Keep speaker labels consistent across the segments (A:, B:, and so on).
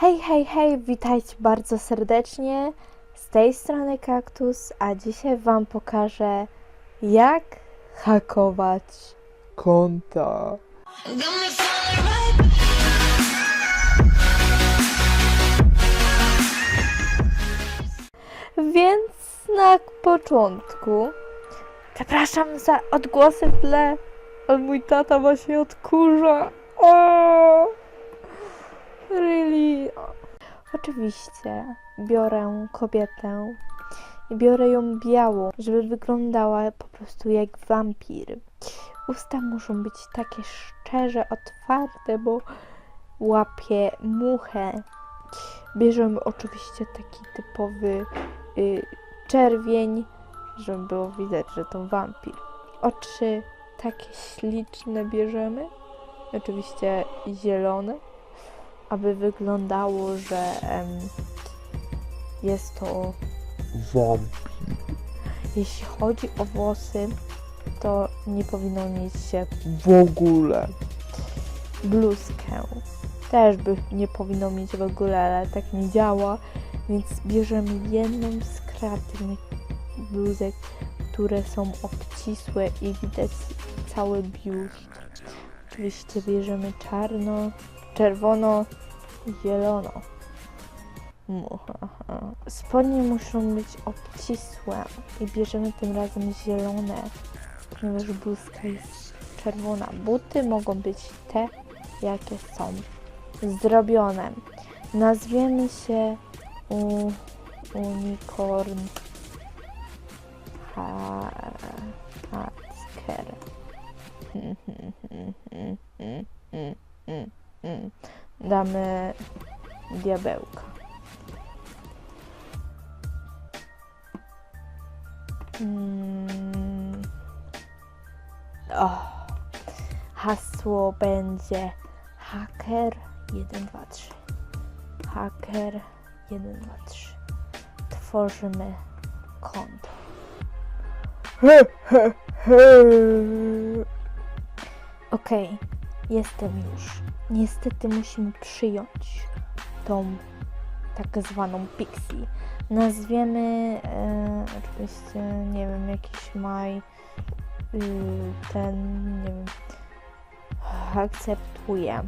A: Hej, hej, hej, witajcie bardzo serdecznie. Z tej strony Kaktus, a dzisiaj Wam pokażę, jak hakować konta. Więc na początku, przepraszam za odgłosy w tle, ale mój tata właśnie odkurza. Really? Oczywiście biorę kobietę i biorę ją białą, żeby wyglądała po prostu jak wampir. Usta muszą być takie szczerze otwarte, bo łapie muchę. Bierzemy oczywiście taki typowy y, czerwień, żeby było widać, że to wampir. Oczy takie śliczne bierzemy, oczywiście zielone, aby wyglądało, że em, jest to
B: Wam.
A: jeśli chodzi o włosy, to nie powinno mieć się
B: W ogóle.
A: bluzkę. Też by nie powinno mieć w ogóle, ale tak nie działa. Więc bierzemy jedną z kreatywnych bluzek, które są obcisłe i widać cały biust. Oczywiście bierzemy czarno, czerwono i zielono. Spodnie muszą być obcisłe i bierzemy tym razem zielone, ponieważ bluzka jest czerwona. Buty mogą być te, jakie są zrobione. Nazwiemy się u, Unicorn ha, Hacker. Damy diabełka. Mm. O, hasło będzie hacker 1, 2, 3. Hacker 1, 2, 3. Tworzymy konto. Okej, jestem już. Niestety musimy przyjąć tą tak zwaną Pixie. Nazwiemy e, oczywiście, nie wiem, jakiś maj y, ten, nie wiem, akceptuję.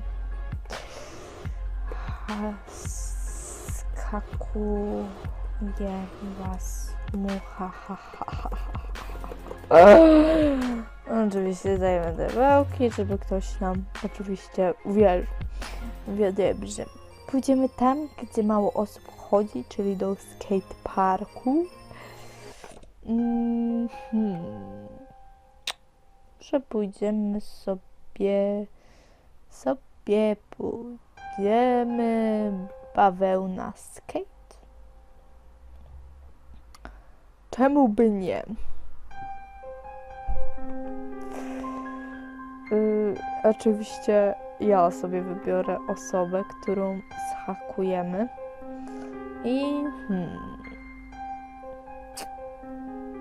A: Skakuje was mucha, ha, ha, ha, ha. Oczywiście dajemy te wałki, żeby ktoś nam oczywiście uwierzył. Wiadomo, że pójdziemy tam, gdzie mało osób chodzi, czyli do skateparku. Mhm. Że pójdziemy sobie, sobie pójdziemy bawełna skate. Czemu by nie? Oczywiście ja sobie wybiorę osobę, którą zhakujemy. I hmm,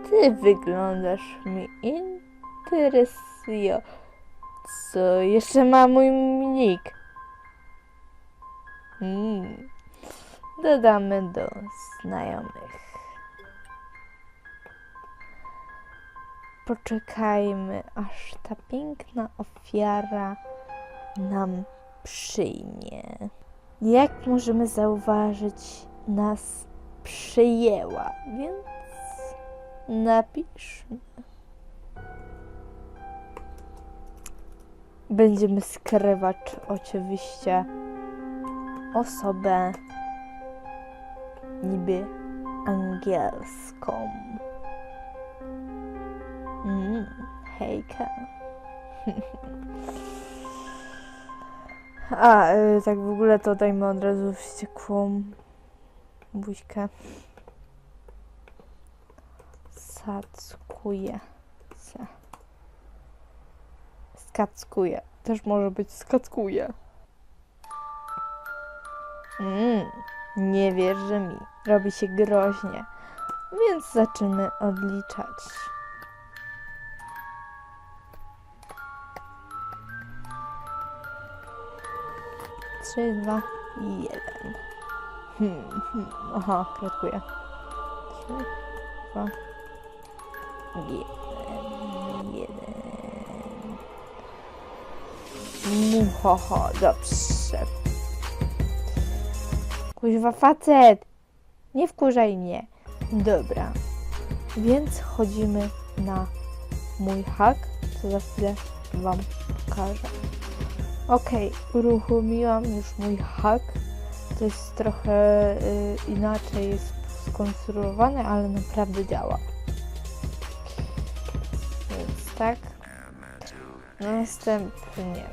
A: ty wyglądasz mi interesująco. Jeszcze ma mój nick. Hmm. Dodamy do znajomych. Poczekajmy, aż ta piękna ofiara nam przyjmie. Jak możemy zauważyć, nas przyjęła, więc napiszmy. Będziemy skrywać oczywiście osobę niby angielską. Mm, hejka. A, y, tak w ogóle to dajmy od razu wściekłą buźkę. Sackuję. Se. Skackuję. Też może być skackuję. Mm, nie wierzy mi. Robi się groźnie. Więc zaczynamy odliczać. Trzy, dwa, jeden. Hmm, hmm. Aha, kratkuję. Trzy, dwa, jeden, jeden. Muhoho, dobrze. Kuźwa facet! Nie wkurzaj mnie. Dobra. Więc chodzimy na mój hak, co za chwilę Wam pokażę. Okej, uruchomiłam już mój hak. To jest trochę y, inaczej jest skonstruowane, ale naprawdę działa. Więc tak. Następnie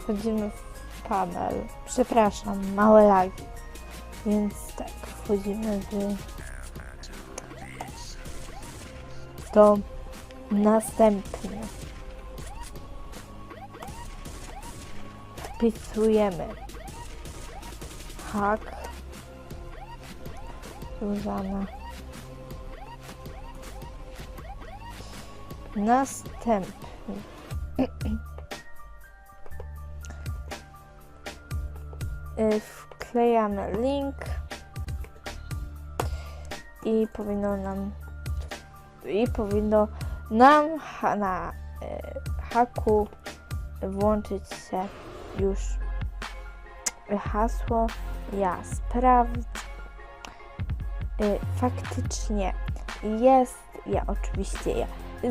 A: wchodzimy w panel. Przepraszam, małe lagi. Więc tak, wchodzimy w to następnie wpisujemy hak. Zuzana następnie Y, wklejamy link i powinno nam i powinno nam na e, haku włączyć się już hasło. Ja sprawdzę. E, faktycznie jest. Ja oczywiście je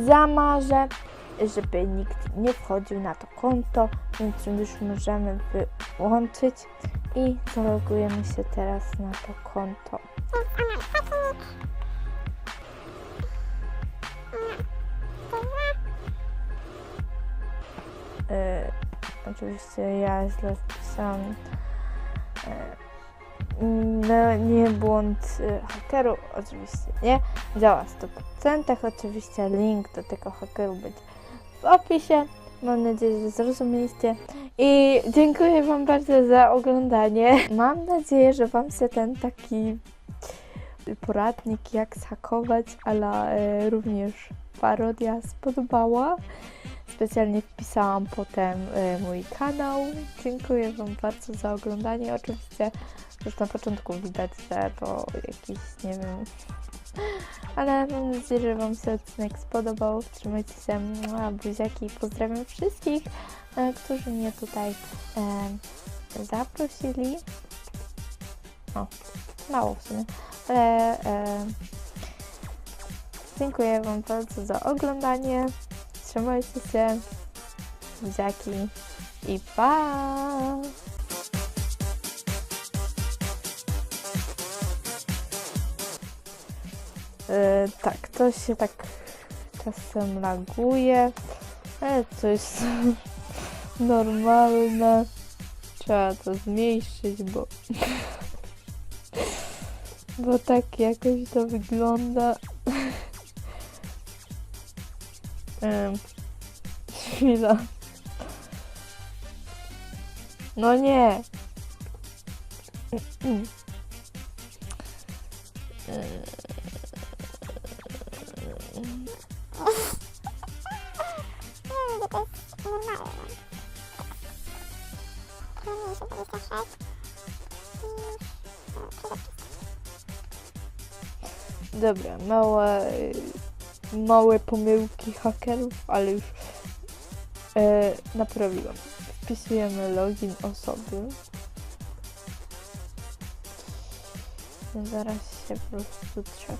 A: zamarzę, żeby nikt nie wchodził na to konto, więc już możemy wyłączyć i zalogujemy się teraz na to konto. E, oczywiście ja źle wpisałam. E, no, nie błąd e, hakeru, oczywiście nie. Działa w 100%. Oczywiście link do tego hakeru będzie w opisie. Mam nadzieję, że zrozumieliście. I dziękuję Wam bardzo za oglądanie. Mam nadzieję, że Wam się ten taki poradnik, jak zhakować, ale również parodia spodobała. Specjalnie wpisałam potem e, mój kanał. Dziękuję Wam bardzo za oglądanie. Oczywiście już na początku widać, że to jakiś, nie wiem, ale mam nadzieję, że Wam się odcinek spodobał. Trzymajcie się, buziaki. Pozdrawiam wszystkich, e, którzy mnie tutaj e, zaprosili. O, mało w sumie, ale e, dziękuję Wam bardzo za oglądanie. Trzymajcie się, buziaki i pa! E, tak, to się tak czasem laguje, ale to jest normalne. Trzeba to zmniejszyć, bo bo tak jakoś to wygląda. Em, Chwila. No nie. Dobra, małe, małe pomyłki hakerów, ale już e, naprawiłam. Wpisujemy login osoby. Zaraz się po prostu trzeba.